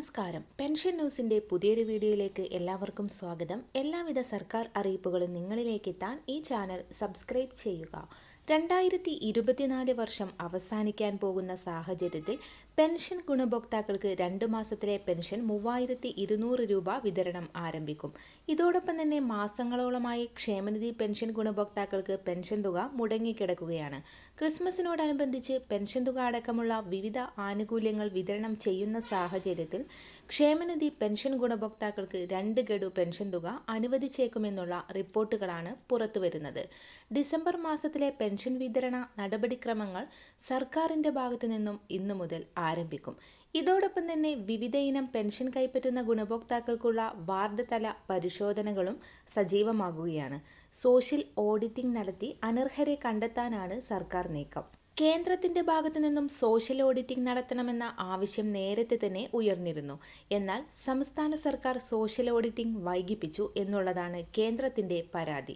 നമസ്കാരം. പെൻഷൻ ന്യൂസിന്റെ പുതിയൊരു വീഡിയോയിലേക്ക് എല്ലാവർക്കും സ്വാഗതം. എല്ലാവിധ സർക്കാർ അറിയിപ്പുകളും നിങ്ങളിലേക്ക് എത്താൻ ഈ ചാനൽ സബ്സ്ക്രൈബ് ചെയ്യുക. രണ്ടായിരത്തി ഇരുപത്തിനാല് വർഷം അവസാനിക്കാൻ പോകുന്ന സാഹചര്യത്തിൽ പെൻഷൻ ഗുണഭോക്താക്കൾക്ക് രണ്ട് മാസത്തിലെ പെൻഷൻ മൂവായിരത്തി ഇരുന്നൂറ് രൂപ വിതരണം ആരംഭിക്കും. ഇതോടൊപ്പം തന്നെ മാസങ്ങളോളമായി ക്ഷേമനിധി പെൻഷൻ ഗുണഭോക്താക്കൾക്ക് പെൻഷൻ തുക മുടങ്ങിക്കിടക്കുകയാണ്. ക്രിസ്മസിനോടനുബന്ധിച്ച് പെൻഷൻ തുക അടക്കമുള്ള വിവിധ ആനുകൂല്യങ്ങൾ വിതരണം ചെയ്യുന്ന സാഹചര്യത്തിൽ ക്ഷേമനിധി പെൻഷൻ ഗുണഭോക്താക്കൾക്ക് രണ്ട് ഗഡു പെൻഷൻ തുക അനുവദിച്ചേക്കുമെന്നുള്ള റിപ്പോർട്ടുകളാണ് പുറത്തുവരുന്നത്. ഡിസംബർ മാസത്തിലെ പെൻഷൻ വിതരണ നടപടിക്രമങ്ങൾ സർക്കാരിന്റെ ഭാഗത്തു നിന്നും ഇന്നു മുതൽ ആരംഭിക്കും. ഇതോടൊപ്പം തന്നെ വിവിധ ഇനം പെൻഷൻ കൈപ്പറ്റുന്ന ഗുണഭോക്താക്കൾക്കുള്ള വാർഡ് തല പരിശോധനകളും സജീവമാകുകയാണ്. സോഷ്യൽ ഓഡിറ്റിംഗ് നടത്തി അനർഹരെ കണ്ടെത്താനാണ് സർക്കാർ നീക്കം. കേന്ദ്രത്തിന്റെ ഭാഗത്തു നിന്നും സോഷ്യൽ ഓഡിറ്റിംഗ് നടത്തണമെന്ന ആവശ്യം നേരത്തെ തന്നെ ഉയർന്നിരുന്നു. എന്നാൽ സംസ്ഥാന സർക്കാർ സോഷ്യൽ ഓഡിറ്റിംഗ് വൈകിപ്പിച്ചു എന്നുള്ളതാണ് കേന്ദ്രത്തിന്റെ പരാതി.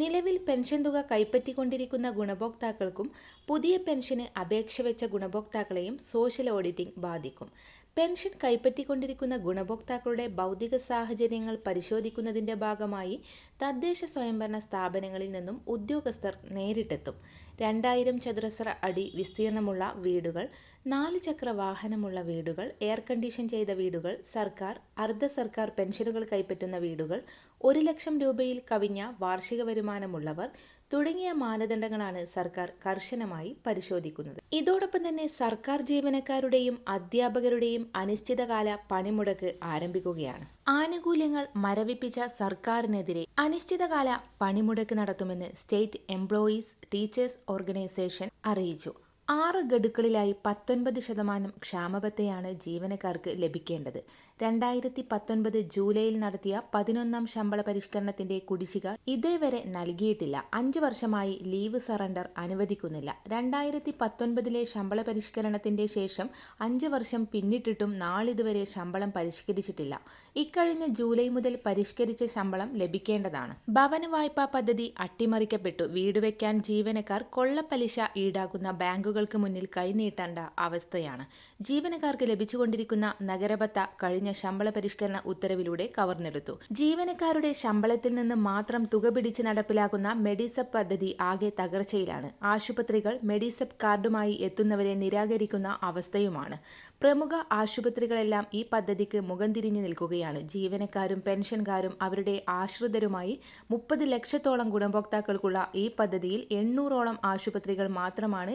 നിലവിൽ പെൻഷൻ തുക കൈപ്പറ്റിക്കൊണ്ടിരിക്കുന്ന ഗുണഭോക്താക്കൾക്കും പുതിയ പെൻഷന് അപേക്ഷ വെച്ച ഗുണഭോക്താക്കളെയും സോഷ്യൽ ഓഡിറ്റിംഗ് ബാധിക്കും. പെൻഷൻ കൈപ്പറ്റിക്കൊണ്ടിരിക്കുന്ന ഗുണഭോക്താക്കളുടെ ഭൗതിക സാഹചര്യങ്ങൾ പരിശോധിക്കുന്നതിന്റെ ഭാഗമായി തദ്ദേശ സ്വയംഭരണ സ്ഥാപനങ്ങളിൽ നിന്നും ഉദ്യോഗസ്ഥർ നേരിട്ടെത്തും. രണ്ടായിരം ചതുരശ്ര അടി വിസ്തീർണമുള്ള വീടുകൾ നാല് ചക്ര വാഹനമുള്ള വീടുകൾ എയർ കണ്ടീഷൻ ചെയ്ത വീടുകൾ സർക്കാർ അർദ്ധ സർക്കാർ പെൻഷനുകൾ കൈപ്പറ്റുന്ന വീടുകൾ ഒരു ലക്ഷം രൂപയിൽ കവിഞ്ഞ വാർഷിക വരുമാനമുള്ളവർ തുടങ്ങിയ മാനദണ്ഡങ്ങളാണ് സർക്കാർ കർശനമായി പരിശോധിക്കുന്നത്. ഇതോടൊപ്പം തന്നെ സർക്കാർ ജീവനക്കാരുടെയും അധ്യാപകരുടെയും അനിശ്ചിതകാല പണിമുടക്ക് ആരംഭിക്കുകയാണ്. ആനുകൂല്യങ്ങൾ മരവിപ്പിച്ച സർക്കാരിനെതിരെ അനിശ്ചിതകാല പണിമുടക്ക് നടത്തുമെന്ന് സ്റ്റേറ്റ് എംപ്ലോയീസ് ടീച്ചേഴ്സ് ഓർഗനൈസേഷൻ അറിയിച്ചു. ആറ് ഗഡുക്കളിലായി പത്തൊൻപത് ശതമാനം ക്ഷാമബത്തെയാണ് ജീവനക്കാർക്ക് ലഭിക്കേണ്ടത്. രണ്ടായിരത്തി പത്തൊൻപത് ജൂലൈയിൽ നടത്തിയ പതിനൊന്നാം ശമ്പള പരിഷ്കരണത്തിന്റെ കുടിശ്ശിക ഇതേവരെ നൽകിയിട്ടില്ല. അഞ്ച് വർഷമായി ലീവ് സറണ്ടർ അനുവദിക്കുന്നില്ല. രണ്ടായിരത്തി പത്തൊൻപതിലെ ശമ്പള പരിഷ്കരണത്തിന്റെ ശേഷം അഞ്ച് വർഷം പിന്നിട്ടിട്ടും നാളിതുവരെ ശമ്പളം പരിഷ്കരിച്ചിട്ടില്ല. ഇക്കഴിഞ്ഞ ജൂലൈ മുതൽ പരിഷ്കരിച്ച ശമ്പളം ലഭിക്കേണ്ടതാണ്. ഭവന വായ്പാ പദ്ധതി അട്ടിമറിക്കപ്പെട്ടു. വീട് വയ്ക്കാൻ ജീവനക്കാർ കൊള്ളപ്പലിശ ഈടാക്കുന്ന ബാങ്കുകൾക്ക് മുന്നിൽ കൈനീട്ടേണ്ട അവസ്ഥയാണ്. ജീവനക്കാർക്ക് ലഭിച്ചുകൊണ്ടിരിക്കുന്ന നഗരബത്ത കഴിഞ്ഞ ശമ്പള പരിഷ്കരണ ഉത്തരവിലൂടെ കവർന്നെടുത്തു. ജീവനക്കാരുടെ ശമ്പളത്തിൽ നിന്ന് മാത്രം തുക പിടിച്ച് നടപ്പിലാക്കുന്ന മെഡിസപ്പ് പദ്ധതി ആകെ തകർച്ചയിലാണ്. ആശുപത്രികൾ മെഡിസപ്പ് കാർഡുമായി എത്തുന്നവരെ നിരാകരിക്കുന്ന അവസ്ഥയുമാണ്. പ്രമുഖ ആശുപത്രികളെല്ലാം ഈ പദ്ധതിക്ക് മുഖം തിരിഞ്ഞു നിൽക്കുകയാണ്. ജീവനക്കാരും പെൻഷൻകാരും അവരുടെ ആശ്രിതരുമായി മുപ്പത് ലക്ഷത്തോളം ഗുണഭോക്താക്കൾക്കുള്ള ഈ പദ്ധതിയിൽ എണ്ണൂറോളം ആശുപത്രികൾ മാത്രമാണ്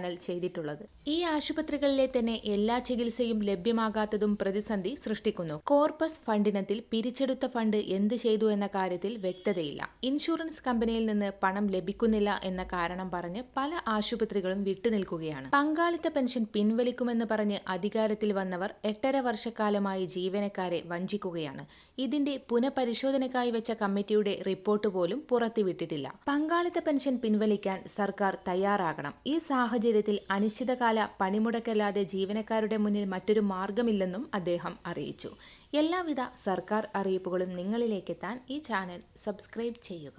എംപാനൽ ചെയ്തിട്ടുള്ളത്. ഈ ആശുപത്രികളിലെ തന്നെ എല്ലാ ചികിത്സയും ലഭ്യമാകാത്തതും പ്രതിസന്ധി സൃഷ്ടിക്കുന്നു. കോർപ്പസ് ഫണ്ടിനത്തിൽ പിരിച്ചെടുത്ത ഫണ്ട് എന്ത് ചെയ്തു എന്ന കാര്യത്തിൽ വ്യക്തതയില്ല. ഇൻഷുറൻസ് കമ്പനിയിൽ നിന്ന് പണം ലഭിക്കുന്നില്ല എന്ന കാരണം പറഞ്ഞ് പല ആശുപത്രികളും വിട്ടുനിൽക്കുകയാണ്. പങ്കാളിത്ത പെൻഷൻ പിൻവലിക്കുമെന്ന് പറഞ്ഞ് അധികാരത്തിൽ വന്നവർ എട്ടര വർഷക്കാലമായി ജീവനക്കാരെ വഞ്ചിക്കുകയാണ്. ഇതിന്റെ പുനഃപരിശോധനയ്ക്കായി വെച്ച കമ്മിറ്റിയുടെ റിപ്പോർട്ട് പോലും പുറത്തുവിട്ടിട്ടില്ല. പങ്കാളിത്ത പെൻഷൻ പിൻവലിക്കാൻ സർക്കാർ തയ്യാറാകണം. ഈ സാഹചര്യത്തിൽ അനിശ്ചിതകാല പണിമുടക്കല്ലാതെ ജീവനക്കാരുടെ മുന്നിൽ മറ്റൊരു മാർഗമില്ലെന്നും അദ്ദേഹം അറിയിച്ചു. എല്ലാവിധ സർക്കാർ അറിയിപ്പുകളും നിങ്ങളിലേക്കെത്താൻ ഈ ചാനൽ സബ്സ്ക്രൈബ് ചെയ്യുക.